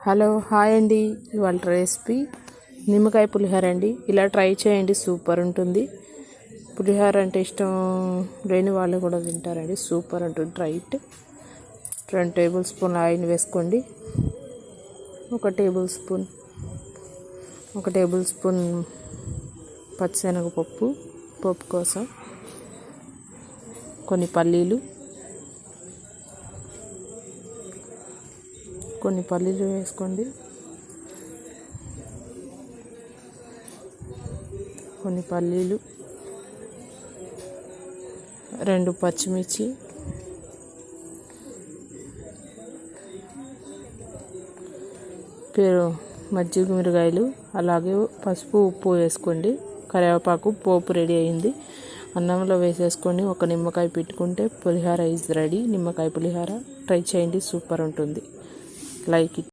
Hello hi అండి. ఇవాళ recipe నిమ్మకాయ పులిహోర అండి. ఇలా ట్రై చేయండి సూపర్ ఉంటుంది. పులిహోర అంటే ఇష్టం లేని వాళ్ళు కూడా తింటారండి. సూపర్ ఉంటుంది రైట్ రెండు టేబుల్ స్పూన్ ఆయిల్ వేసుకోండి. ఒక టేబుల్ స్పూన్ ఒక టేబుల్ స్పూన్ పచ్చిశనగపప్పు పప్పు కోసం కొన్ని పల్లీలు కొన్ని పల్లీలు వేసుకోండి. కొన్ని పల్లీలు. రెండు పచ్చిమిర్చి. పేరు మజ్జిగ మిరగాయలు అలాగే పసుపు ఉప్పు వేసుకోండి. కరివేపాకు పోపు రెడీ అయింది. అన్నంలో వేసేసుకొని ఒక నిమ్మకాయ పెట్టుకుంటే పులిహోర ఈజ్ రెడీ నిమ్మకాయ పులిహోర. ట్రై చేయండి సూపర్ ఉంటుంది. like it